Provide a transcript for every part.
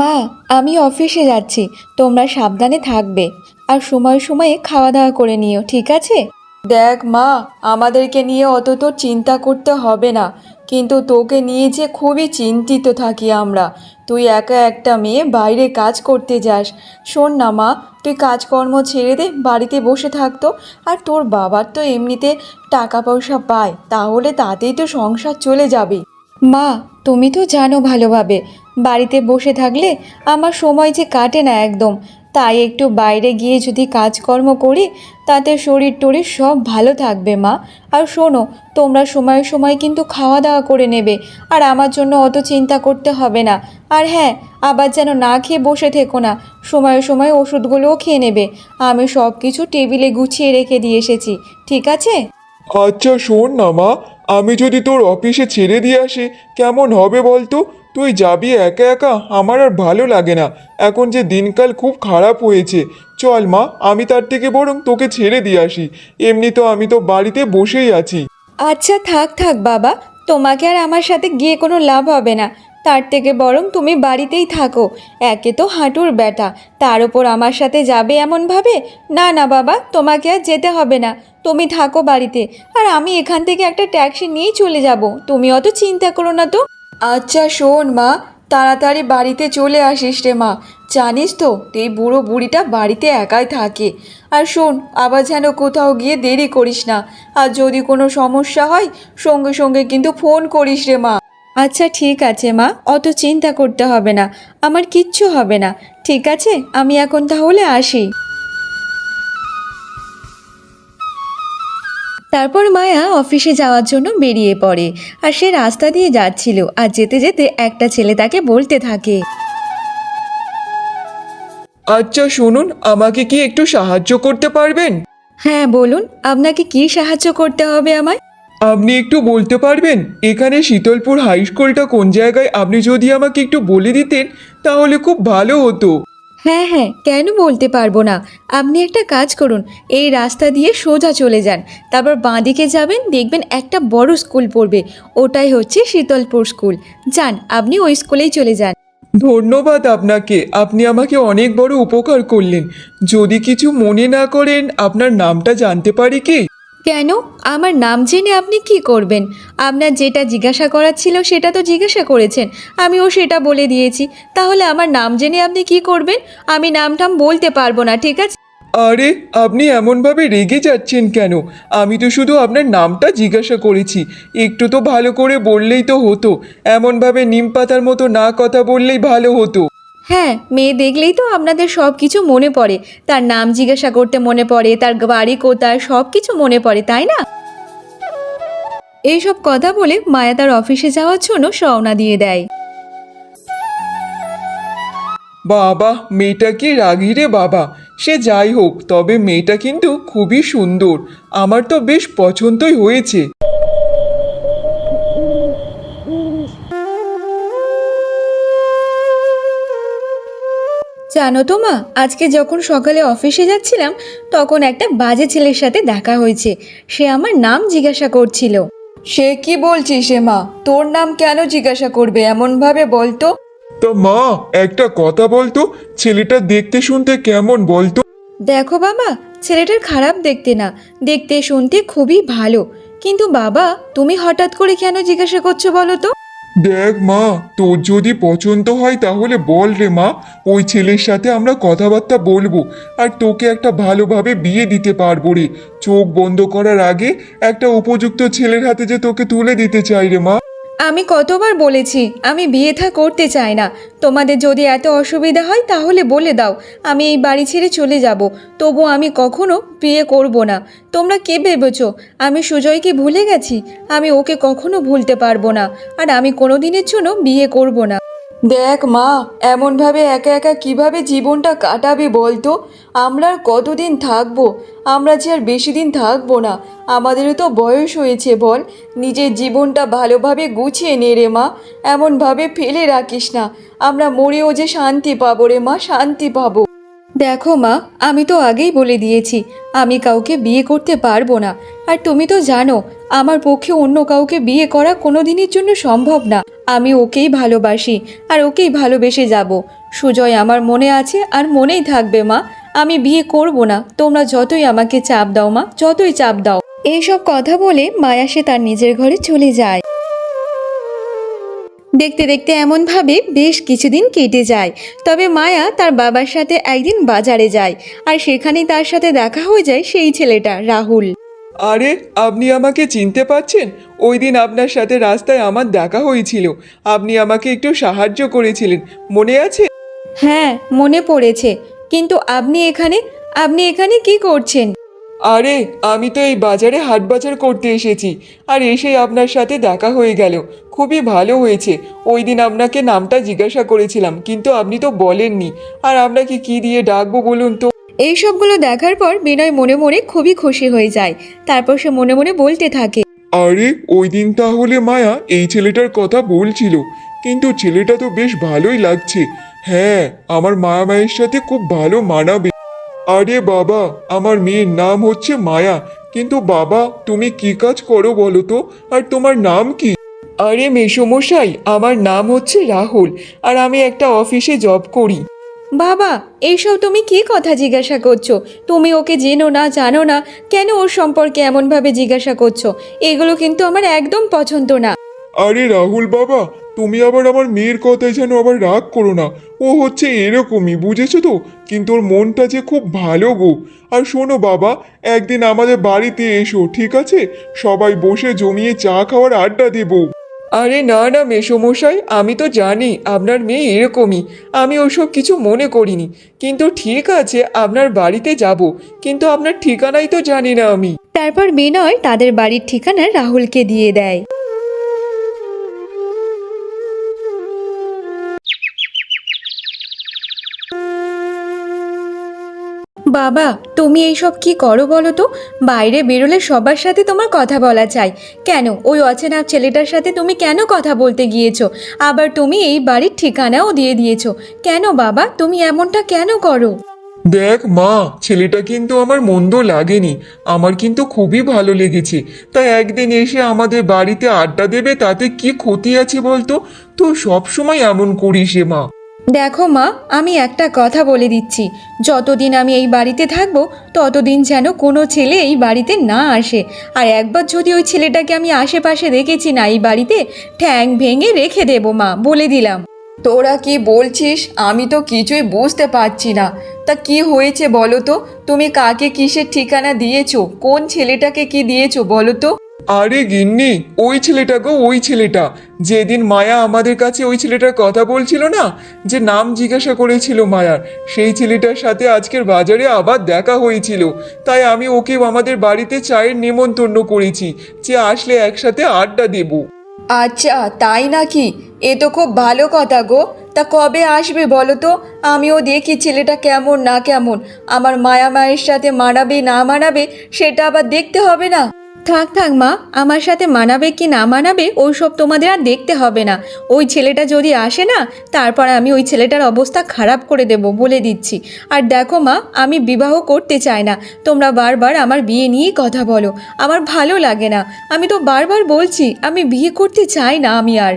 মা আমি অফিসে যাচ্ছি তোমরা সাবধানে থাকবে। আর সময় সময়ে খাওয়া দাওয়া করে নিও ঠিক আছে? দেখ মা আমাদেরকে নিয়ে অত তো চিন্তা করতে হবে না। কিন্তু তোকে নিয়ে যে খুবই চিন্তিত থাকি আমরা। তুই একা একটা মেয়ে বাইরে কাজ করতে যাস। শোন না মা তুই কাজকর্ম ছেড়ে দে বাড়িতে বসে থাকতো আর তোর বাবার তো এমনিতে টাকা পয়সা পায় তাহলে তাতেই তো সংসার চলে যাবে। মা তুমি তো জানো ভালোভাবে বাড়িতে বসে থাকলে আমার সময় যে কাটে না একদম। তাই একটু বাইরে গিয়ে যদি কাজকর্ম করি, তাতে শরীর টরীর সব ভালো থাকবে মা। আর শোনো, তোমরা সময় সময় কিন্তু খাওয়া দাওয়া করে নেবে, আর আমার জন্য অত চিন্তা করতে হবে না। আর হ্যাঁ আবার যেন না খেয়ে বসে থেকো না, সময়ে সময়ে ওষুধগুলোও খেয়ে নেবে। আমি সব কিছু টেবিলে গুছিয়ে রেখে দিয়ে এসেছি, ঠিক আছে? আচ্ছা শোন না মা, আমি যদি তোর অফিসে ছেড়ে দিয়ে আসি, কেমন হবে বলতো? তুই যাবি একা একা? আমার আর ভালো লাগে না। এখন যে দিনকাল খুব খারাপ হয়েছে। চল মা, আমি তার থেকে বরং তোকে ছেড়ে দিয়ে আসি। এমনি তো আমি তো বাড়িতে বসেই আছি। আচ্ছা থাক থাক, বাবা। তোমাকে আর আমার সাথে গিয়ে কোনো লাভ হবে না। তার থেকে বরং তুমি বাড়িতেই থাকো। একে তো হাঁটুর ব্যাটা তার ওপর আমার সাথে যাবে এমনভাবে? না না, বাবা, তোমাকে আর যেতে হবে না। তুমি থাকো বাড়িতে। আর আমি এখান থেকে একটা ট্যাক্সি নিয়েই চলে যাব। তুমি অত চিন্তা করো না তো। আচ্ছা শোন মা, তাড়াতাড়ি বাড়িতে চলে আসিস রে মা। জানিস তো, এই বুড়ো বুড়িটা বাড়িতে একাই থাকে। আর শোন, আবার যেন কোথাও গিয়ে দেরি করিস না। আর যদি কোনো সমস্যা হয়, সঙ্গে সঙ্গে কিন্তু ফোন করিস রে মা। আচ্ছা ঠিক আছে মা, অত চিন্তা করতে হবে না। আমার কিচ্ছু হবে না। ঠিক আছে, আমি এখন তাহলে আসি। তারপর মায়া অফিসে যাওয়ার জন্য বেরিয়ে পড়ে আর সে রাস্তা দিয়ে যাচ্ছিল আর যেতে যেতে একটা ছেলে তাকে বলতে থাকে। আচ্ছা শুনুন আমাকে কি একটু সাহায্য করতে পারবেন? হ্যাঁ বলুন আপনাকে কি সাহায্য করতে হবে আমায়? আপনি একটু বলতে পারবেন এখানে শীতলপুর হাই স্কুলটা কোন জায়গায়? আপনি যদি আমাকে একটু বলে দিতেন তাহলে খুব ভালো হতো। হ্যাঁ হ্যাঁ কেন বলতে পারব না। আপনি একটা কাজ করুন, এই রাস্তা দিয়ে সোজা চলে যান। তারপর বাঁদিকে যাবেন, দেখবেন একটা বড় স্কুল পড়বে। ওটাই হচ্ছে শীতলপুর স্কুল। যান, আপনি ওই স্কুলেই চলে যান। ধন্যবাদ আপনাকে। আপনি আমাকে অনেক বড় উপকার করলেন। যদি কিছু মনে না করেন, আপনার নামটা জানতে পারি কি? কেন? আমার নাম জেনে আপনি কি করবেন? আপনার যেটা জিজ্ঞাসা করার ছিল সেটা তো জিজ্ঞাসা করেছেন। আমিও সেটা বলে দিয়েছি। তাহলে আমার নাম জেনে আপনি কি করবেন? আমি নামটাম বলতে পারব না, ঠিক আছে? আরে, আপনি এমনভাবে রেগে যাচ্ছেন কেন? আমি তো শুধু আপনার নামটা জিজ্ঞাসা করেছি। একটু তো ভালো করে বললেই তো হতো। এমনভাবে নিম পাতার মতো না কথা বললেই ভালো হতো। হ্যাঁ মেয়ে দেখলেই তো আপনাদের সব কিছু মনে পড়ে। তার নাম জিজ্ঞাসা করতে মনে পড়ে, তার বাড়ি কোথায় সব কিছু মনে পড়ে, তাই না? এইসব কথা বলে মায়া তার অফিসে যাওয়ার জন্য রওনা দিয়ে দেয়। বাবা, মেয়েটা কি রাগি রে বাবা? সে যাই হোক, তবে মেয়েটা কিন্তু খুবই সুন্দর। আমার তো বেশ পছন্দই হয়েছে। জানো তো মা আজকে যখন সকালে অফিসে যাচ্ছিলাম তখন একটা বাজে ছেলের সাথে দেখা হয়েছে। সে আমার নাম জিজ্ঞাসা করছিল। সে কি বলছিস সে মা? তোর নাম কেন জিজ্ঞাসা করবে? এমনভাবে বলতো? তো মা একটা কথা বলতো? ছেলেটা দেখতে শুনতে কেমন বলতো? দেখো বাবা ছেলেটার খারাপ দেখতে না। দেখতে শুনতে খুবই ভালো। কিন্তু বাবা তুমি হঠাৎ করে কেন জিজ্ঞাসা করছ বলো তো? দেখ মা, তোর যদি পছন্দ হয় তাহলে বল রে মা, ওই ছেলের সাথে আমরা কথাবার্তা বলব আর তোকে একটা ভালোভাবে বিয়ে দিতে পারব রে। চোখ বন্ধ করার আগে একটা উপযুক্ত ছেলের হাতে যে তোকে তুলে দিতে চাই রে মা। আমি কতবার বলেছি, আমি বিয়ে থা করতে চাই না। তোমাদের যদি এত অসুবিধা হয়, তাহলে বলে দাও, আমি এই বাড়ি ছেড়ে চলে যাব। তবু আমি কখনো বিয়ে করব না। তোমরা কে ভেবেছ, আমি সুজয়কে ভুলে গেছি? আমি ওকে কখনো ভুলতে পারব না। আর আমি কোনো দিনের জন্য বিয়ে করব না। দেখ মা, এমনভাবে একা একা কীভাবে জীবনটা কাটাবে বলতো? আমরা আর কতদিন থাকব? আমরা যে আর বেশি দিন থাকব না। আমাদেরও তো বয়স হয়েছে বল। নিজের জীবনটা ভালোভাবে গুছিয়ে নে রে মা। এমনভাবে ফেলে রাখিস না। আমরা মরেও যে শান্তি পাবো রে মা, শান্তি পাবো। দেখো মা, আমি তো আগেই বলে দিয়েছি, আমি কাউকে বিয়ে করতে পারব না। আর তুমি তো জানো, আমার পক্ষে অন্য কাউকে বিয়ে করা কোনো দিনের জন্য সম্ভব না। আমি ওকেই ভালোবাসি, আর ওকেই ভালোবেসে যাব। সুজয়, আমার মনে আছে আর মনেই থাকবে মা, আমি বিয়ে করব না। তোমরা যতই আমাকে চাপ দাও মা, যতই চাপ দাও। এইসব কথা বলে মায়া সে তার নিজের ঘরে চলে যায়। দেখতে দেখতে এমনভাবে বেশ কিছুদিন কেটে যায়। তবে মায়া তার বাবার সাথে একদিন বাজারে যায় আর সেখানেই তার সাথে দেখা হয়ে যায় সেই ছেলেটা রাহুল। আরে আপনি আমাকে চিনতে পাচ্ছেন? ওই দিন আপনার সাথে রাস্তায় আমার দেখা হয়েছিল। আপনি আমাকে একটু সাহায্য করেছিলেন। মনে আছে? হ্যাঁ মনে পড়েছে। কিন্তু আপনি এখানে আপনি এখানে কি করছেন? আরে আমি তো এই বাজারে হাট বাজার করতে এসেছি আর এসেই আপনার সাথে দেখা হয়ে গেল। খুবই ভালো হয়েছে। ওই দিন আপনাকে নামটা জিজ্ঞাসা করেছিলাম কিন্তু আপনি তো বলেননি। আর আপনাকে কি দিয়ে ডাকবো বলুন তো? এই সবগুলো দেখার পর বিনয় মনে মনে খুবই খুশি হয়ে যায়। তারপর সে মনে মনে বলতে থাকে আরে ওই দিন তাহলে মায়া এই ছেলেটার কথা বলছিল। কিন্তু ছেলেটা তো বেশ ভালোই লাগছে। হ্যাঁ আমার মায়া মায়ের সাথে খুব ভালো মানাবে। আরে বাবা আমার মেয়ের নাম হচ্ছে মায়া। কিন্তু বাবা তুমি কি কাজ করো বলো তো? আর তোমার নাম কি? আরে মেসমশাই আমার নাম হচ্ছে রাহুল আর আমি একটা অফিসে জব করি। বাবা এইসব তুমি কি কথা জিজ্ঞাসা করছ? তুমি ওকে জেনো না জানো না কেন ওর সম্পর্কে এমনভাবে জিজ্ঞাসা করছ? এগুলো কিন্তু আমার একদম পছন্দ না। আরে রাহুল বাবা তুমি আবার আমার মেয়ের কথায় যেন আবার রাগ করো না। ও হচ্ছে এরকমই বুঝেছ তো? কিন্তু ওর মনটা যে খুব ভালো গো। আর শোনো বাবা একদিন আমাদের বাড়িতে এসো ঠিক আছে? সবাই বসে জমিয়ে চা খাওয়ার আড্ডা দেবো। আরে না না মেসমশাই আমি তো জানি আপনার মেয়ে এরকমই। আমি ওসব কিছু মনে করিনি। কিন্তু ঠিক আছে আপনার বাড়িতে যাব। কিন্তু আপনার ঠিকানাই তো জানি না আমি। তারপর বিনয় তাদের বাড়ির ঠিকানা রাহুলকে দিয়ে দেয়। বাবা, তুমি এইসব কি করো বলো তো? বাইরে বেরোলে সবার সাথে তোমার কথা বলা চাই। কেন? ওই অচেনা ছেলেটার সাথে তুমি কেন কথা বলতে গিয়েছো? আবার তুমি এই বাড়ির ঠিকানাও দিয়ে দিয়েছ। কেন বাবা? তুমি এমনটা কেন করো? দেখ মা, ছেলেটা কিন্তু আমার মন্দ লাগেনি। আমার কিন্তু খুবই ভালো লেগেছে। তাই একদিন এসে আমাদের বাড়িতে আড্ডা দেবে, তাতে কি ক্ষতি আছে বলতো? তুই সবসময় এমন করিস রে মা। দেখো মা, আমি একটা কথা বলে দিচ্ছি। যতদিন আমি এই বাড়িতে থাকব, ততদিন যেন কোনো ছেলে এই বাড়িতে না আসে। আর একবার যদি ওই ছেলেটাকে আমি আশেপাশে দেখেছি না এই বাড়িতে, ঠ্যাং ভেঙে রেখে দেবো মা, বলে দিলাম। তোরা কি বলছিস? আমি তো কিছুই বুঝতে পারছি না। তা কি হয়েছে বলো তো? তুমি কাকে কিসের ঠিকানা দিয়েছ? কোন ছেলেটাকে কি দিয়েছ বলো তো? আরে গিন্নি, ওই ছেলেটা গো, ওই ছেলেটা। যেদিন মায়া আমাদের কাছে ওই ছেলেটার কথা বলছিল না, যে নাম জিজ্ঞাসা করেছিল মায়ার, সেই ছেলেটার সাথে আজকের বাজারে আবার দেখা হয়েছিল। তাই আমি ওকে আমাদের বাড়িতে চায়ের নেমন্তন্ন করেছি, যে আসলে একসাথে আড্ডা দেবো। আচ্ছা তাই নাকি? এ তো খুব ভালো কথা গো। তা কবে আসবে বলো তো? আমিও দেখি ছেলেটা কেমন না কেমন। আমার মায়া মায়ের সাথে মানাবে না মানাবে, সেটা আবার দেখতে হবে না। থাক থাক মা, আমার সাথে মানাবে কি না মানাবে ওই সব তোমাদের আর দেখতে হবে না। ওই ছেলেটা যদি আসে না, তারপর আমি ওই ছেলেটার অবস্থা খারাপ করে দেব বলে দিচ্ছি। আর দেখো মা, আমি বিবাহ করতে চাই না। তোমরা বারবার আমার বিয়ে নিয়েই কথা বলো। আমার ভালো লাগে না। আমি তো বারবার বলছি, আমি বিয়ে করতে চাই না আমি আর।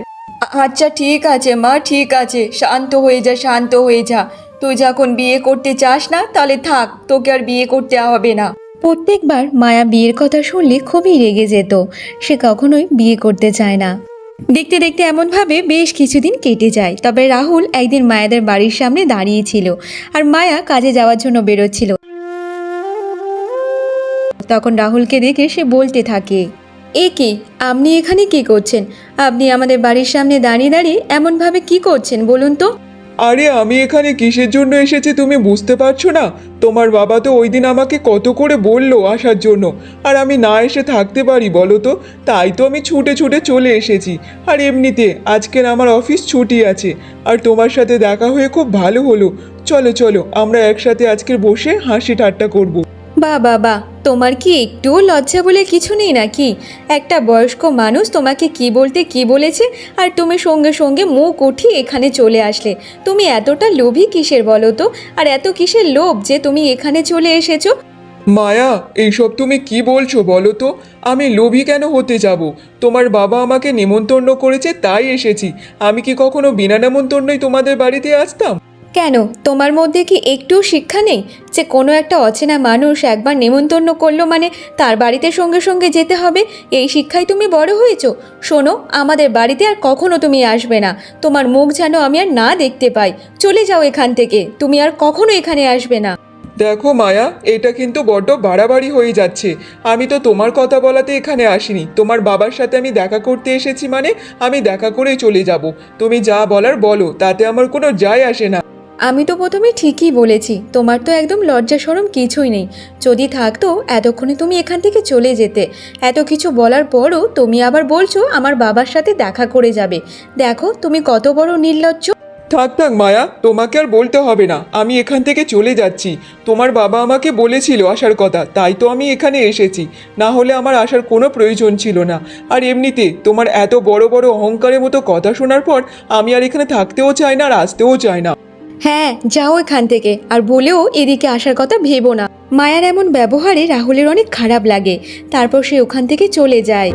আচ্ছা ঠিক আছে মা, ঠিক আছে। শান্ত হয়ে যা, শান্ত হয়ে যা। তুই যখন বিয়ে করতে চাস না, তাহলে থাক, তোকে আর বিয়ে করতে হবে না। প্রত্যেকবার মায়া বিয়ের কথা শুনলে খুবই রেগে যেত। সে কখনোই বিয়ে করতে চায় না। দেখতে দেখতে এমনভাবে বেশ কিছুদিন কেটে যায়। তবে রাহুল একদিন মায়াদের বাড়ির সামনে দাঁড়িয়েছিল আর মায়া কাজে যাওয়ার জন্য বেরোচ্ছিল। তখন রাহুলকে দেখে সে বলতে থাকে, এ কে? আপনি এখানে কি করছেন? আপনি আমাদের বাড়ির সামনে দাঁড়িয়ে দাঁড়িয়ে এমনভাবে কি করছেন বলুন তো? আরে, আমি এখানে কিসের জন্য এসেছি তুমি বুঝতে পারছ না? তোমার বাবা তো ওই দিন আমাকে কত করে বলল আসার জন্য। আর আমি না এসে থাকতে পারি, বলো তো? তাই তো আমি ছুটে ছুটে চলে এসেছি। আর এমনিতে, আজকের আমার অফিস ছুটি আছে। আর তোমার সাথে দেখা হয়ে খুব ভালো হলো। চলো চলো, আমরা একসাথে আজকের বসে হাসি ঠাট্টা করব। বা বাবা তোমার কি একটুও লজ্জা বলে কিছু নেই নাকি? একটা বয়স্ক মানুষ তোমাকে কি বলতে কি বলেছে? আর তুমি সঙ্গে সঙ্গে মুখ উঠিয়ে এখানে চলে আসলে। তুমি এতটা লোভী কিসের বলো তো? আর এত কিসের লোভ যে তুমি এখানে চলে এসেছ? মায়া, এইসব তুমি কি বলছো বলো তো? আমি লোভী কেন হতে যাব? তোমার বাবা আমাকে নেমন্তন্ন করেছে, তাই এসেছি। আমি কি কখনো বিনা নেমন্তন্নই তোমাদের বাড়িতে আসতাম? কেন? তোমার মধ্যে কি একটুও শিক্ষা নেই? যে কোনো একটা অচেনা মানুষ একবার নেমন্তন্ন করল মানে তার বাড়িতে সঙ্গে সঙ্গে যেতে হবে? এই শিক্ষায় তুমি বড় হয়েছো। শোনো, আমাদের বাড়িতে আর কখনো তুমি আসবে না। তোমার মুখ যেন আমি আর না দেখতে পাই। চলে যাও এখান থেকে। তুমি আর কখনো এখানে আসবে না। দেখো মায়া, এটা কিন্তু বড্ড বাড়াবাড়ি হয়ে যাচ্ছে। আমি তো তোমার কথা বলাতে এখানে আসিনি। তোমার বাবার সাথে আমি দেখা করতে এসেছি মানে আমি দেখা করেই চলে যাব। তুমি যা বলার বলো, তাতে আমার কোনো যায় আসে না। আমি তো প্রথমে ঠিকই বলেছি, তোমার তো একদম লজ্জা সরম কিছুই নেই। যদি থাকতো, এতক্ষণে তুমি এখান থেকে চলে যেতে। এত কিছু বলার পরও তুমি আবার বলছো, আমার বাবার সাথে দেখা করে যাবে। দেখো, তুমি কত বড় নির্লজ্জ। থাক থাক, মায়া, তোমাকে আর বলতে হবে না। আমি এখান থেকে চলে যাচ্ছি। তোমার বাবা আমাকে বলেছিল আসার কথা, তাই তো আমি এখানে এসেছি। না হলে আমার আসার কোনো প্রয়োজন ছিল না। আর এমনিতে, তোমার এত বড় বড় অহংকারের মতো কথা শোনার পর, আমি আর এখানে থাকতেও চাই না আর আসতেও চাই না। হ্যাঁ যাও এখান থেকে। আর বলেও এদিকে আসার কথা ভেবো না। মায়ার এমন ব্যবহারে রাহুলের অনেক খারাপ লাগে। তারপর সে ওখান থেকে চলে যায়।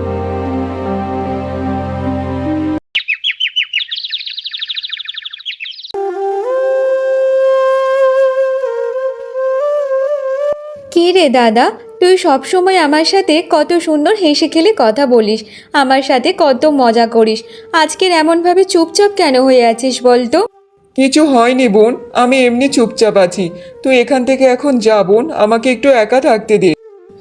কি রে দাদা, তুই সবসময় আমার সাথে কত সুন্দর হেসে খেলে কথা বলিস। আমার সাথে কত মজা করিস। আজকের এমনভাবে চুপচাপ কেন হয়ে আছিস বলতো? কিছু হয়নি বোন, আমি এমনি চুপচাপ আছি। তুই এখান থেকে এখন যা বোন, আমাকে একটু একা থাকতে দে।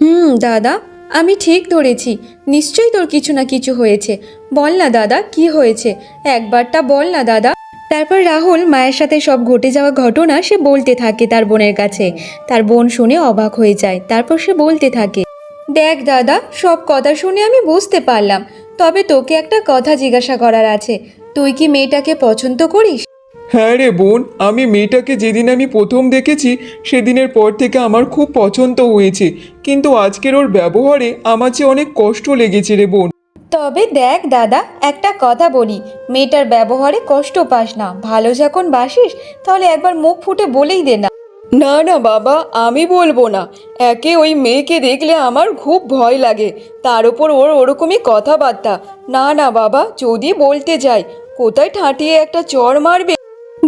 হুম, দাদা, আমি ঠিক ধরেছি। নিশ্চয়ই তোর কিছু না কিছু হয়েছে। বল না দাদা, কি হয়েছে? একবারটা বল না দাদা। তারপর রাহুল মায়ের সাথে সব ঘটে যাওয়া ঘটনা সে বলতে থাকে তার বোনের কাছে। তার বোন শুনে অবাক হয়ে যায়, তারপর সে বলতে থাকে, দেখ দাদা, সব কথা শুনে আমি বুঝতে পারলাম। তবে তোকে একটা কথা জিজ্ঞাসা করার আছে। তুই কি মেয়েটাকে পছন্দ করিস? হ্যাঁ রে বোন আমি মেয়েটাকে যেদিন আমি প্রথম দেখেছি সেদিনের পর থেকে আমার খুব পছন্দ হয়েছে। কিন্তু আজকের ওর ব্যবহারে আমার যে অনেক কষ্ট লেগেছে রে বোন। তবে দেখ দাদা একটা কথা বলি মেয়েটার ব্যবহারে কষ্ট পাস না। ভালো যখন বাসিস তাহলে একবার মুখ ফুটে বলেই দে না। না না বাবা আমি বলব না। একে ওই মেয়েকে দেখলে আমার খুব ভয় লাগে। তার উপর ওর ওরকমই কথাবার্তা। না না বাবা যদি বলতে যাই কোথায় ঠাঁটিয়ে একটা চর মারবে?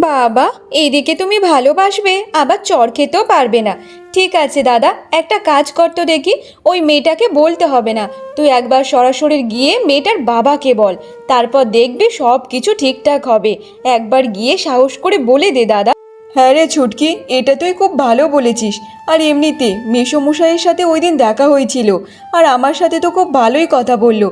বাবা, এদিকে তুমি ভালোবাসবে, আবার চর খেতেও পারবে না। ঠিক আছে দাদা, একটা কাজ করতো দেখি, ওই মেয়েটাকে বলতে হবে না। তুই একবার সরাসরি গিয়ে মেয়েটার বাবাকে বল, তারপর দেখবে সব কিছু ঠিকঠাক হবে। একবার গিয়ে সাহস করে বলে দে দাদা। হ্যাঁ রে ছুটকি, এটা তুই খুব ভালো বলেছিস। আর এমনিতে মেসমশাইয়ের সাথে ওই দিন দেখা হয়েছিল। আর আমার সাথে তো খুব ভালোই কথা বলল।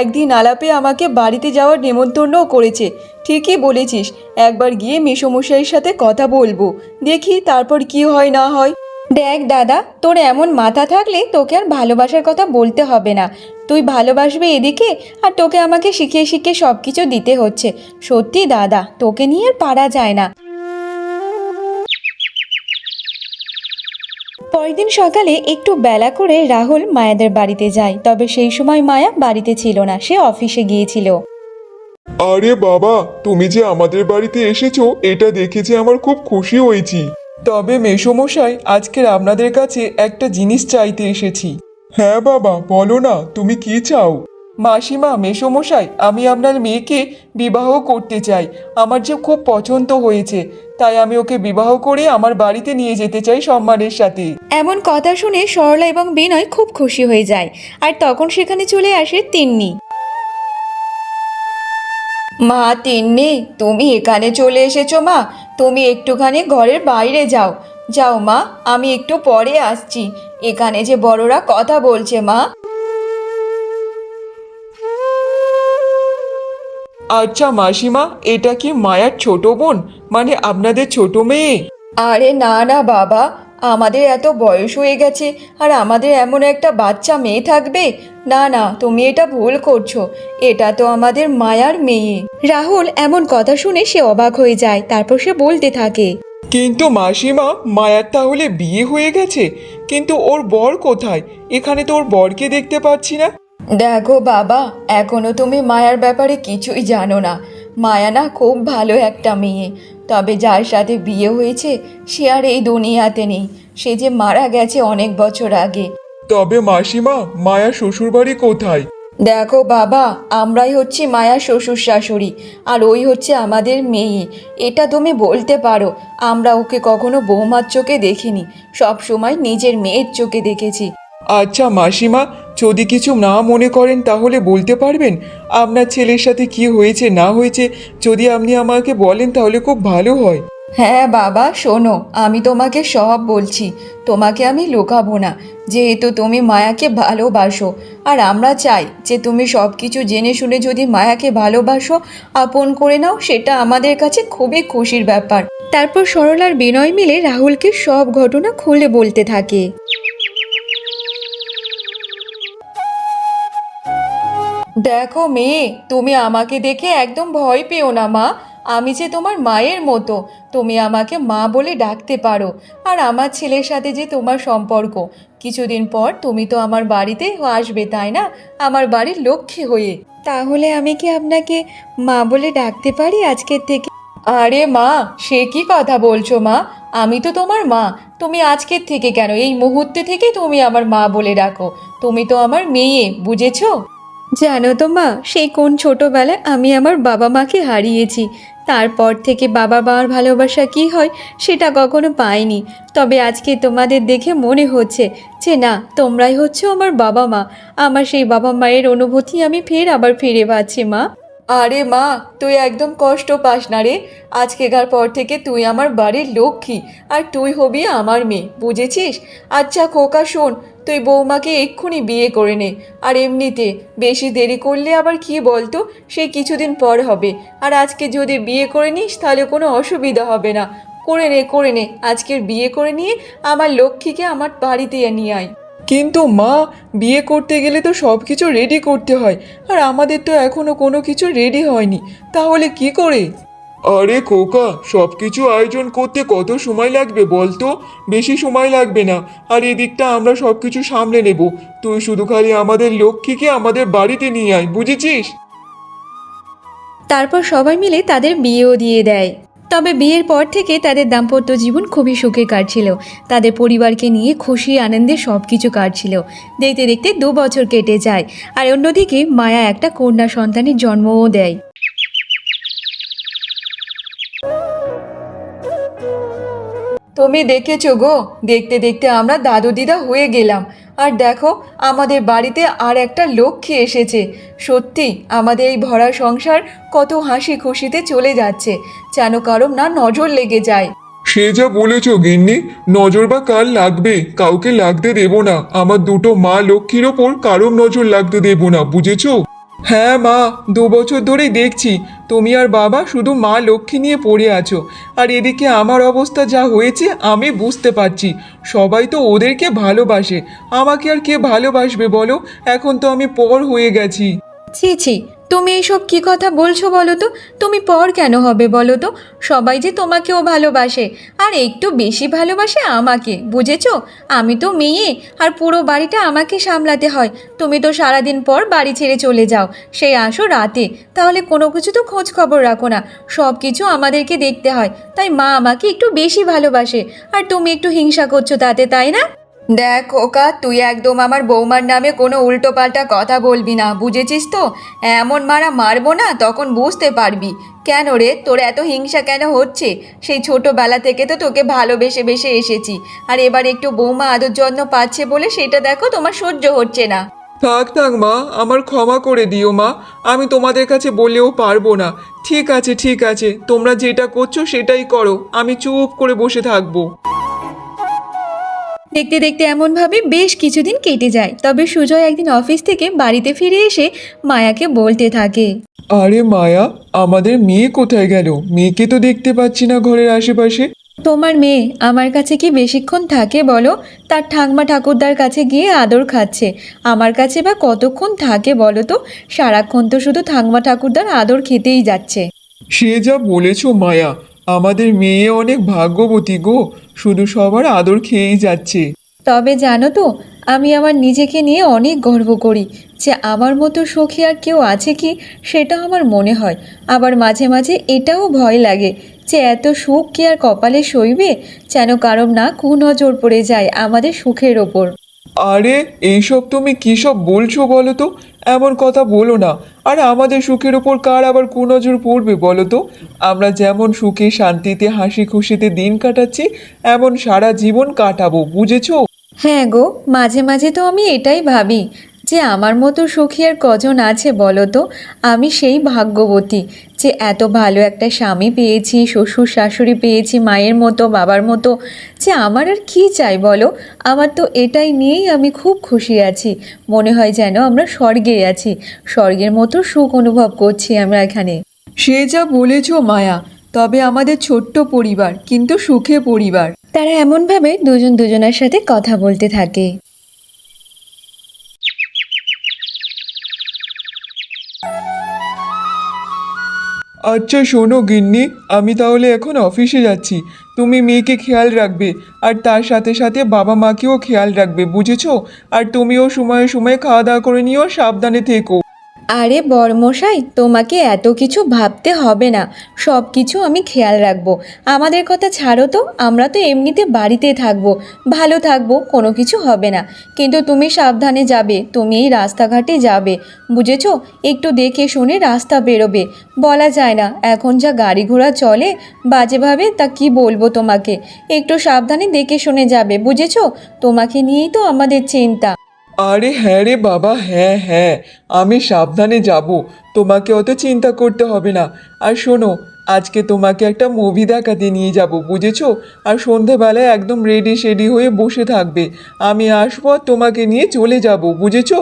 একদিন আলাপে আমাকে বাড়িতে যাওয়ার নেমন্তন্নও করেছে। ঠিকই বলেছিস, একবার গিয়ে মেসমশাইয়ের সাথে কথা বলব। দেখি তারপর কি হয় না হয়। দেখ দাদা, তোর এমন মাথা থাকলে তোকে আর ভালোবাসার কথা বলতে হবে না। তুই ভালোবাসবি এদিকে, আর তোকে আমাকে শিখিয়ে শিখিয়ে সব কিছু দিতে হচ্ছে। সত্যি দাদা, তোকে নিয়ে আর পারা যায় না। পরের দিন সকালে একটু বেলা করে রাহুল মায়াদের বাড়িতে যায়, তবে সেই সময় মায়া বাড়িতে ছিল না, সে অফিসে গিয়েছিল। আরে বাবা, তুমি যে আমাদের বাড়িতে এসেছ, এটা দেখে যে আমার খুব খুশি হয়েছি। তবে মেসমশাই আজকের আপনাদের কাছে একটা জিনিস চাইতে এসেছি। হ্যাঁ বাবা, বলো না, তুমি কি চাও? মাসিমা, মেসমশাই, আমি আপনার মেয়েকে বিবাহ করতে চাই। আমার যে খুব পছন্দ হয়েছে, তাই আমি ওকে বিবাহ করে আমার বাড়িতে নিয়ে যেতে চাই সম্মানের সাথে। এমন কথা শুনে সরলা এবং বিনয় খুব খুশি হয়ে যায়, আর তখন সেখানে চলে আসে তিন্নি। মা, তিন্নি, তুমি এখানে চলে এসেছ মা। তুমি একটুখানি ঘরের বাইরে যাও। যাও মা, আমি একটু পরে আসছি। এখানে যে বড়রা কথা বলছে মা। আচ্ছা মাসিমা এটা কি মায়ার ছোট বোন? মানে আপনাদের ছোট মেয়ে? আরে না না বাবা আমাদের এত বয়স হয়ে গেছে আর আমাদের এমন একটা বাচ্চা মেয়ে থাকবে? না না তুমি এটা ভুল করছ এটা তো আমাদের মায়ার মেয়ে। রাহুল এমন কথা শুনে সে অবাক হয়ে যায় তারপর সে বলতে থাকে। কিন্তু মাসিমা মায়ার তাহলে বিয়ে হয়ে গেছে কিন্তু ওর বর কোথায়? এখানে তো ওর বরকে দেখতে পাচ্ছি না। দেখো বাবা এখনও তুমি মায়ার ব্যাপারে কিছুই জানো না। মায়া না খুব ভালো একটা মেয়ে। তবে যার সাথে বিয়ে হয়েছে সে আর এই দুনিয়াতে নেই। সে যে মারা গেছে অনেক বছর আগে। তবে মাসিমা মায়া শ্বশুরবাড়ি কোথায়? দেখো বাবা আমরাই হচ্ছি মায়া শ্বশুর শাশুড়ি আর ওই হচ্ছে আমাদের মেয়ে। এটা তুমি বলতে পারো আমরা ওকে কখনো বৌমার চোখে দেখিনি। সব সময় নিজের মেয়ের চোখে দেখেছি। আচ্ছা মাসিমা, যদি কিছু না মনে করেন তাহলে বলতে পারবেন। আপনার ছেলের সাথে কি হয়েছে, না হয়েছে, যদি আপনি আমাকে বলেন তাহলে খুব ভালো হয়। হ্যাঁ বাবা, শোনো, আমি তোমাকে সব বলছি। তোমাকে আমি লুকাবো না। যেহেতু তুমি মায়াকে ভালোবাসো, আর আমরা চাই যে তুমি সব কিছু জেনে শুনে যদি মায়াকে ভালোবাসো, আপন করে নাও, সেটা আমাদের কাছে খুবই খুশির ব্যাপার। তারপর সরলার বিনয় মিলে রাহুলকে সব ঘটনা খুলে বলতে থাকে। দেখো মেয়ে, তুমি আমাকে দেখে একদম ভয় পেও না, মা। আমি যে তোমার মায়ের মতো, তুমি আমাকে মা বলে ডাকতে পারো। আর আমার ছেলের সাথে যে তোমার সম্পর্ক, কিছুদিন পর তুমি তো আমার বাড়িতে আসবে, তাই না? আমার বাড়ির লক্ষ্মী হয়ে। তাহলে আমি কি আপনাকে মা বলে ডাকতে পারি আজকের থেকে? আরে মা, সে কি কথা বলছো, মা? আমি তো তোমার মা। তুমি আজকের থেকে কেন? এই মুহূর্তে থেকে তুমি আমার মা বলে ডাকো। তুমি তো আমার মেয়ে, বুঝেছ? জানো তো মা, সেই কোন ছোটোবেলায় আমি আমার বাবা মাকে হারিয়েছি। তারপর থেকে বাবা মার ভালোবাসা কি হয় সেটা কখনো পাইনি। তবে আজকে তোমাদের দেখে মনে হচ্ছে যে না, তোমরাই হচ্ছে আমার বাবা মা। আমার সেই বাবা মায়ের অনুভূতি আমি ফের আবার ফিরে পাচ্ছি মা। আরে মা, তুই একদম কষ্ট পাস না রে। আজকেকার পর থেকে তুই আমার বাড়ির লক্ষ্মী, আর তুই হবি আমার মেয়ে, বুঝেছিস? আচ্ছা খোকা, শোন তুই বৌমাকে এক্ষুনি বিয়ে করে নে। আর এমনিতে বেশি দেরি করলে আবার কি বলতো? সে কিছুদিন পর হবে। আর আজকে যদি বিয়ে করে নিস, তাহলে কোনো অসুবিধা হবে না। করে নে করে নে। আজকের বিয়ে করে নিয়ে আমার লক্ষ্মীকে আমার বাড়িতে নিয়ে আয়। কিন্তু মা, বিয়ে করতে গেলে তো সব কিছু রেডি করতে হয়। আর আমাদের তো এখনও কোনো কিছু রেডি হয়নি। তাহলে কি করে? আরে খোকা সব কিছু আয়োজন করতে কত সময় লাগবে বলতো বেশি সময় লাগবে না। আর এদিকটা আমরা সব কিছু সামলে নেব। তুই শুধু খালি আমাদের লক্ষ্মীকে আমাদের বাড়িতে নিয়ে আয়, বুঝেছিস? তারপর সবাই মিলে তাদের বিয়েও দিয়ে দেয়। তবে বিয়ের পর থেকে তাদের দাম্পত্য জীবন খুবই সুখে কাটছিল তাদের পরিবারকে নিয়ে খুশি, আনন্দে সব কিছু কাটছিল দেখতে দেখতে দু বছর কেটে যায়। আর অন্যদিকে মায়া একটা কন্যা সন্তানের জন্মও দেয়। তুমি দেখেছ গো? দেখতে দেখতে আমরা দাদু দিদা হয়ে গেলাম। আর দেখো, আমাদের বাড়িতে আর একটা লক্ষ্মী এসেছে। সত্যি, আমাদের এই ভরা সংসার কত হাসি খুশিতে চলে যাচ্ছে, যেন কারও না নজর লেগে যায়। সে যা বলেছ গিন্নি, নজর বা কাল লাগবে? কাউকে লাগতে দেব না। আমার দুটো মা লক্ষ্মীর ওপর কারোর নজর লাগতে দেব না, বুঝেছ? হ্যাঁ মা, দু বছর ধরেই দেখছি। তুমি আর বাবা শুধু মা লক্ষ্মী নিয়ে পড়ে আছো। আর এদিকে আমার অবস্থা যা হয়েছে, আমি বুঝতে পারছি। সবাই তো ওদেরকে ভালোবাসে। আমাকে আর কে ভালোবাসবে বলো? এখন তো আমি পর হয়ে গেছি। ছি ছি তুমি এইসব কি কথা বলছো বলো তো? তুমি পর কেন হবে বলো তো? সবাই যে তোমাকেও ভালোবাসে। আর একটু বেশি ভালোবাসে আমাকে, বুঝেছ? আমি তো মেয়ে, আর পুরো বাড়িটা আমাকে সামলাতে হয়। তুমি তো সারাদিন পর বাড়ি ছেড়ে চলে যাও, সেই আসো রাতে। তাহলে কোনো কিছু তো খোঁজ খবর রাখো না। সব কিছু আমাদেরকে দেখতে হয়। তাই মা আমাকে একটু বেশি ভালোবাসে। আর তুমি একটু হিংসা করছ তাতে, তাই না? দেখ, ওকা, তুই একদম আমার বৌমার নামে কোনো উল্টোপাল্টা কথা বলবি না, বুঝেছিস তো? এমন মারা মারবো না, তখন বুঝতে পারবি। কেন রে, তোর এত হিংসা কেন হচ্ছে? সেই ছোটোবেলা থেকে তো তোকে ভালোবেসে বেসে এসেছি। আর এবার একটু বৌমা আদর যত্ন পাচ্ছে বলে সেটা দেখো, তোমার সহ্য হচ্ছে না। থাক থাক, মা, আমার ক্ষমা করে দিও, মা। আমি তোমাদের কাছে বলেও পারব না। ঠিক আছে ঠিক আছে, তোমরা যেটা করছ সেটাই করো। আমি চুপ করে বসে থাকব। দেখতে দেখতে এমনভাবে বেশ কিছুদিন কেটে যায়। তবে সুজয় একদিন অফিস থেকে বাড়িতে ফিরে এসে মায়াকে বলতে থাকে। আরে মায়া আমাদের মেয়ে কোথায় গেল? মেয়েকে তো দেখতে পাচ্ছি না ঘরের আশেপাশে। তোমার মেয়ে আমার কাছে কি বেশিক্ষণ থাকে বলো? তার ঠাকমা ঠাকুরদার কাছে গিয়ে আদর খাচ্ছে। আমার কাছে বা কতক্ষণ থাকে বলো তো? সারাক্ষণ তো শুধু ঠাকমা ঠাকুরদার আদর খেতেই যাচ্ছে। সে যা বলেছ মায়া আমাদের মেয়ে অনেক ভাগ্যবতী গো। শুধু সবার আদর খেয়েই যাচ্ছে। তবে জানো তো আমি আমার নিজেকে নিয়ে অনেক গর্ব করি। যে আমার মতো সখী আর কেউ আছে কি সেটা আমার মনে হয়। আবার মাঝে মাঝে এটাও ভয় লাগে যে এত সুখ কি আর কপালে সইবে যেন কারও না কুনজর পড়ে যায় আমাদের সুখের ওপর। আরে এইসব তুমি কী সব বলছো বলো তো? এমন কথা বলো না। আর আমাদের সুখের ওপর কার আবার কুনজর পড়বে বলো তো? আমরা যেমন সুখে, শান্তিতে, হাসি খুশিতে দিন কাটাচ্ছি, এমন সারা জীবন কাটাবো, বুঝেছ? হ্যাঁ গো, মাঝে মাঝে তো আমি এটাই ভাবি যে আমার মতো সুখী আর কজন আছে বলো তো? আমি সেই ভাগ্যবতী। যে এত ভালো একটা স্বামী পেয়েছি শ্বশুর শাশুড়ি পেয়েছি মায়ের মতো বাবার মতো যে আমার আর কী চাই বলো? আমার তো এটাই নিয়েই আমি খুব খুশি আছি। মনে হয় যেন আমরা স্বর্গে আছি। স্বর্গের মতো সুখ অনুভব করছি আমরা এখানে। সে যা বলেছ মায়া তবে আমাদের ছোট্ট পরিবার কিন্তু সুখে পরিবার। তারা এমনভাবে দুজন দুজনের সাথে কথা বলতে থাকে। আচ্ছা শোনো গিন্নি, আমি তাহলে এখন অফিসে যাচ্ছি। তুমি মেয়েকে খেয়াল রাখবে, আর তার সাথে সাথে বাবা মাকেও খেয়াল রাখবে, বুঝেছ? আর তুমিও সময়ে সময়ে খাওয়া দাওয়া করে নিও, সাবধানে থেকো। আরে বরমশাই, তোমাকে এত কিছু ভাবতে হবে না। সব কিছু আমি খেয়াল রাখব। আমাদের কথা ছাড়ো তো, আমরা তো এমনিতে বাড়িতে থাকব। ভালো থাকব, কোনো কিছু হবে না। কিন্তু তুমি সাবধানে যাবে, তুমি এই রাস্তাঘাটে যাবে। বুঝেছ? একটু দেখে শুনে রাস্তা বেরোবে। বলা যায় না, এখন যা গাড়ি ঘোড়া চলে, বাজেভাবে তা কি বলব তোমাকে? একটু সাবধানে দেখে শুনে যাবে, বুঝেছ? তোমাকে নিয়েই তো আমাদের চিন্তা। আরে হ্যাঁ রে বাবা হ্যাঁ হ্যাঁ। আমি সাবধানে যাব। তোমাকে অত চিন্তা করতে হবে না। আর শোনো, আজকে তোমাকে একটা মুভি দেখাতে নিয়ে যাব, বুঝেছ? আর সন্ধ্যাবেলায় একদম রেডি শেডি হয়ে বসে থাকবে। আমি আসব আর তোমাকে নিয়ে চলে যাব, বুঝেছ?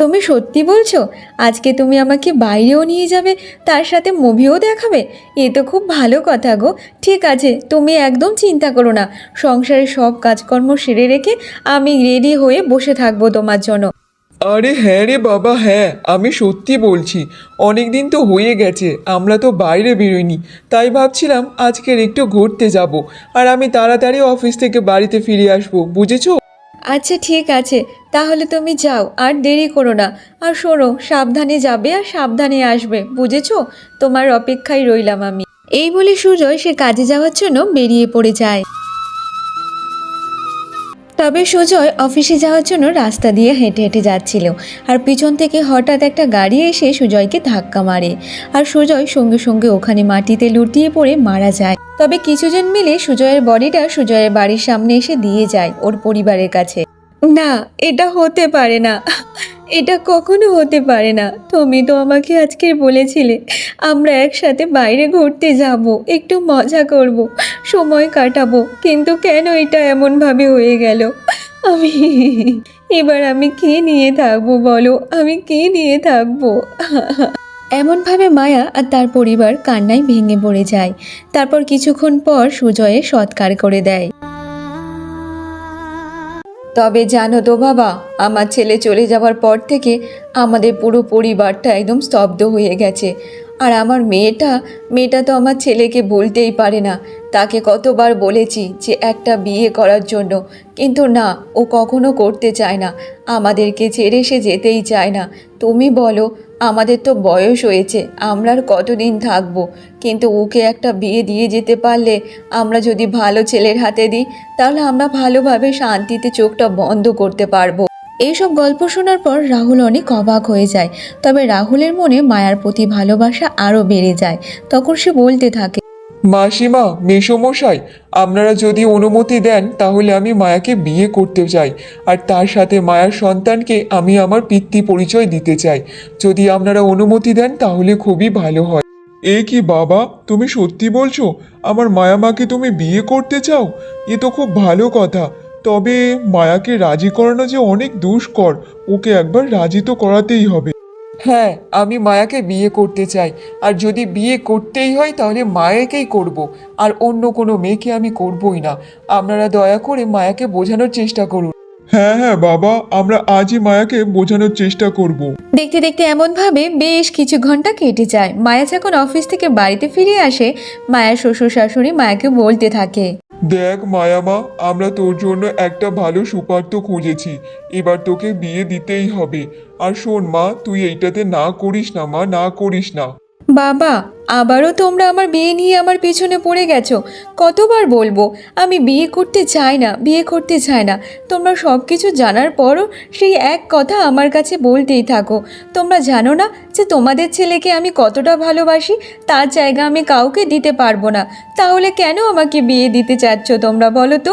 তুমি সত্যি বলছো? আজকে তুমি আমাকে বাইরেও নিয়ে যাবে, তার সাথে মুভিও দেখাবে? এ তো খুব ভালো কথা গো। ঠিক আছে, তুমি একদম চিন্তা করো না। সংসারের সব কাজকর্ম সেরে রেখে আমি রেডি হয়ে বসে থাকব তোমার জন্য। আরে হ্যাঁ রে বাবা হ্যাঁ আমি সত্যি বলছি। অনেক দিন তো হয়ে গেছে, আমরা তো বাইরে বেরোইনি। তাই ভাবছিলাম আজকের একটু ঘুরতে যাব। আর আমি তাড়াতাড়ি অফিস থেকে বাড়িতে ফিরে আসব, বুঝেছ? আচ্ছা ঠিক আছে। তাহলে তুমি যাও, আর দেরি করো না। আর শোনো, সাবধানে যাবে আর সাবধানে আসবে, বুঝেছ? তোমার অপেক্ষায় রইলাম আমি। এই বলে সুজয় সে কাজে যাওয়ার জন্য বেরিয়ে পড়ে যায়। তবে সুজয় অফিসে যাওয়ার জন্য রাস্তা দিয়ে হেঁটে হেঁটে যাচ্ছিল। আর পিছন থেকে হঠাৎ একটা গাড়ি এসে সুজয়কে ধাক্কা মারে। আর সুজয় সঙ্গে সঙ্গে ওখানে মাটিতে লুটিয়ে পড়ে মারা যায়। তবে কিছুজন মিলে সুজয়ের বডিটা সুজয়ের বাড়ির সামনে এসে দিয়ে যায় ওর পরিবারের কাছে। না, এটা হতে পারে না। এটা কখনো হতে পারে না। তুমি তো আমাকে আজকে বলেছিলে, আমরা একসাথে বাইরে ঘুরতে যাব, একটু মজা করব, সময় কাটাবো, কিন্তু কেন এটা এমনভাবে হয়ে গেল? আমি, এবার আমি কি নিয়ে থাকব বলো? আমি কি নিয়ে থাকব? এমনভাবে মায়া আর তার পরিবার কান্নায় ভেঙে পড়ে যায়। তারপর কিছুক্ষণ পর সুজয়ে সৎকার করে দেয়। তবে জানো তো বাবা, আমার ছেলে চলে যাওয়ার পর থেকে আমাদের পুরো পরিবারটা একদম স্তব্ধ হয়ে গেছে। আর আমার মেয়েটা মেয়েটা তো আমার ছেলেকে বলতেই পারে না। তাকে কতবার বলেছি যে একটা বিয়ে করার জন্য। কিন্তু না, ও কখনো করতে চায় না। আমাদেরকে ছেড়ে সে যেতেই চায় না। তুমি বলো, আমাদের তো বয়স হয়েছে, আমরা আর কতদিন থাকব? কিন্তু ওকে একটা বিয়ে দিয়ে যেতে পারলে আমরা যদি ভালো ছেলের হাতে দিই, তাহলে আমরা ভালোভাবে শান্তিতে চোখটা বন্ধ করতে পারব। এইসব গল্প শোনার পর রাহুল অনেক অবাক হয়ে যায়। তবে রাহুলের মনে মায়ার প্রতি ভালোবাসা আরও বেড়ে যায়। তখন সে বলতে থাকে মাসিমা মেসমশাই আপনারা যদি অনুমতি দেন তাহলে আমি মায়াকে বিয়ে করতে চাই। আর তার সাথে মায়ার সন্তানকে আমি আমার পিতৃ পরিচয় দিতে চাই। যদি আপনারা অনুমতি দেন তাহলে খুবই ভালো হয়। এ কি বাবা তুমি সত্যি বলছো? আমার মায়ামাকে তুমি বিয়ে করতে চাও? এ তো খুব ভালো কথা। তবে মায়াকে রাজি করানো যে অনেক দুষ্কর ওকে একবার রাজি তো করাতেই হবে। হ্যাঁ আমি মায়াকে বিয়ে করতে চাই। আর যদি বিয়ে করতেই হয় তাহলে মায়াকেই করব। আর অন্য কোনো মেয়েকে আমি করবই না। আপনারা দয়া করে মায়াকে বোঝানোর চেষ্টা করুন। হ্যাঁ হ্যাঁ বাবা আমরা আজই মায়াকে বোঝানোর চেষ্টা করব। দেখতে দেখতে এমনভাবে বেশ কিছু ঘণ্টা কেটে যায়। মায়া যখন অফিস থেকে বাড়িতে ফিরে আসে মায়ের শ্বশুর শাশুড়ি মায়াকে বলতে থাকে। দেখ মায়ামা আমরা তোর জন্য একটা ভালো সুপার্থ খুঁজেছি। এবার তোকে বিয়ে দিতেই হবে। আর শোন মা, তুই এইটাতে না করিস না মা, না করিস না। বাবা, আবারও তোমরা আমার বিয়ে নিয়ে আমার পিছনে পড়ে গেছো। কতবার বলব, আমি বিয়ে করতে চাই না, বিয়ে করতে চাই না। তোমরা সব কিছু জানার পরও সেই এক কথা আমার কাছে বলতেই থাকো। তোমরা জানো না যে তোমাদের ছেলেকে আমি কতটা ভালোবাসি, তার জায়গা আমি কাউকে দিতে পারব না। তাহলে কেন আমাকে বিয়ে দিতে চাচ্ছ তোমরা বলো তো?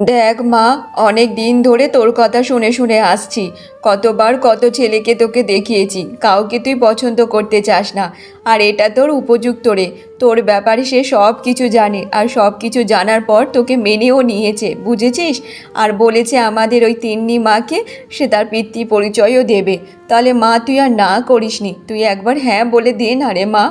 দেখ মা, অনেক দিন ধরে তোর কথা শুনে শুনে আসছি। কতবার কত ছেলেকে তোকে দেখিয়েছি, কাউকে তুই পছন্দ করতে চাস না। আর এটা তোর উপযুক্ত রে। তোর ব্যাপারে সে সব কিছু জানে আর সব কিছু জানার পর তোকে মেনেও নিয়েছে, বুঝেছিস? আর বলেছে আমাদের ওই তিন্নি মাকে সে তার পিতৃ পরিচয়ও দেবে। তাহলে মা, তুই আর না করিসনি। তুই একবার হ্যাঁ বলে দে না রে মা।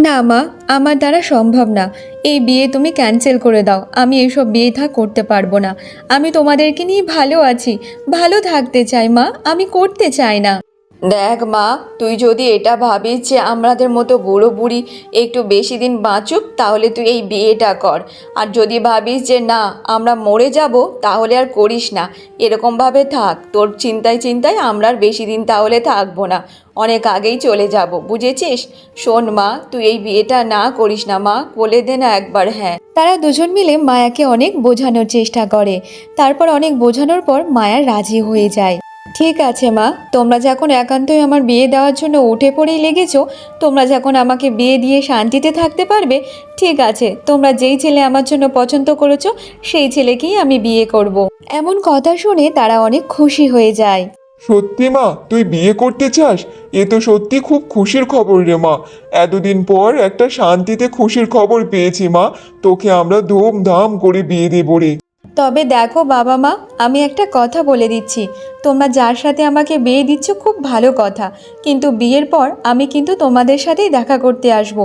না, মা, আমার দ্বারা সম্ভব না। এই বিয়ে তুমি ক্যান্সেল করে দাও। আমি এইসব বিয়ে থা করতে পারব না। আমি তোমাদেরকে নিয়ে ভালো আছি। ভালো থাকতে চাই, মা। আমি করতে চাই না। দেখ মা, তুই যদি এটা ভাবিস যে আমাদের মতো বুড়ো বুড়ি একটু বেশি দিন বাঁচুক, তাহলে তুই এই বিয়েটা কর। আর যদি ভাবিস যে না, আমরা মরে যাব, তাহলে আর করিস না। এরকমভাবে থাক, তোর চিন্তায় চিন্তায় আমরা আর বেশি দিন তাহলে থাকব না। অনেক আগেই চলে যাব, বুঝেছিস? শোন মা, তুই এই বিয়েটা না করিস না মা বলে দে না একবার হ্যাঁ। তারা দুজন মিলে মায়াকে অনেক বোঝানোর চেষ্টা করে। তারপর অনেক বোঝানোর পর মায়া রাজি হয়ে যায়। ঠিক আছে, মা। তোমরা যখন একান্তই আমার বিয়ে দেওয়ার জন্য উঠে পড়েই লেগেছো, তোমরা যখন আমাকে বিয়ে দিয়ে শান্তিতে থাকতে পারবে, ঠিক আছে, তোমরা যেই ছেলে আমার জন্য পছন্দ করেছ, সেই ছেলেকেই আমি বিয়ে করব। এমন কথা শুনে তারা অনেক খুশি হয়ে যায়। সত্যি, মা? তুই বিয়ে করতে চাস? এ তো সত্যি খুব খুশির খবর রে, মা। এতদিন পর একটা শান্তিতে খুশির খবর পেয়েছি, মা। তোকে আমরা ধুমধাম করে বিয়ে দেবো রে। তবে দেখো বাবা মা, আমি একটা কথা বলে দিচ্ছি। তোমরা যার সাথে আমাকে বিয়ে দিচ্ছ খুব ভালো কথা। কিন্তু বিয়ের পর আমি কিন্তু তোমাদের সাথেই দেখা করতে আসব,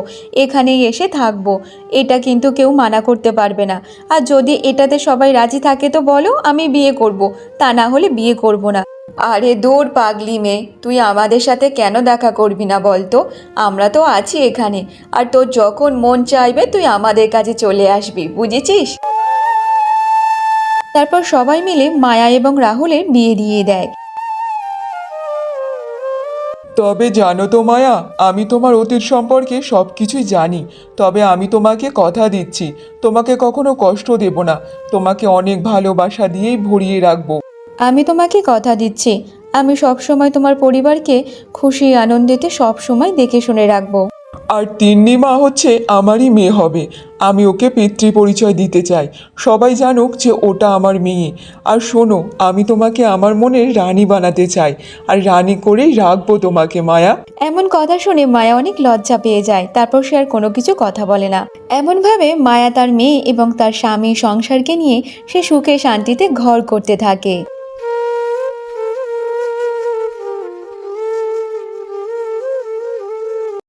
এখানেই এসে থাকব। এটা কিন্তু কেউ মানা করতে পারবে না। আর যদি এটাতে সবাই রাজি থাকে তো বলো, আমি বিয়ে করব, তা না হলে বিয়ে করব না। আরে দৌড় পাগলি মেয়ে, তুই আমাদের সাথে কেন দেখা করবি না বলতো? আমরা তো আছি এখানে। আর তোর যখন মন চাইবে তুই আমাদের কাছে চলে আসবি, বুঝেছিস? তারপর সবাই মিলে মায়া এবং রাহুলের বিয়ে দিয়ে দেয়। তবে জানো তো মায়া আমি তোমার অতীত সম্পর্কে সব কিছুই জানি। তবে আমি তোমাকে কথা দিচ্ছি তোমাকে কখনো কষ্ট দেব না তোমাকে অনেক ভালোবাসা দিয়েই ভরিয়ে রাখব। আমি তোমাকে কথা দিচ্ছি আমি সবসময় তোমার পরিবারকে খুশি আনন্দেতে সবসময় দেখে শুনে রাখব। আর তিন্নি মা হচ্ছে আমারই মেয়ে হবে। আমি ওকে পিতৃ পরিচয় দিতে চাই। সবাই জানুক যে ওটা আমার মেয়ে। আর শোনো, আমি তোমাকে আমার মনের রানী বানাতে চাই। আর রানী করেই রাখব তোমাকে, মায়া। এমন কথা শুনে মায়া অনেক লজ্জা পেয়ে যায়। তারপর সে আর কোনো কিছু কথা বলে না। এমনভাবে মায়া তার মেয়ে এবং তার স্বামী সংসারকে নিয়ে সে সুখে শান্তিতে ঘর করতে থাকে।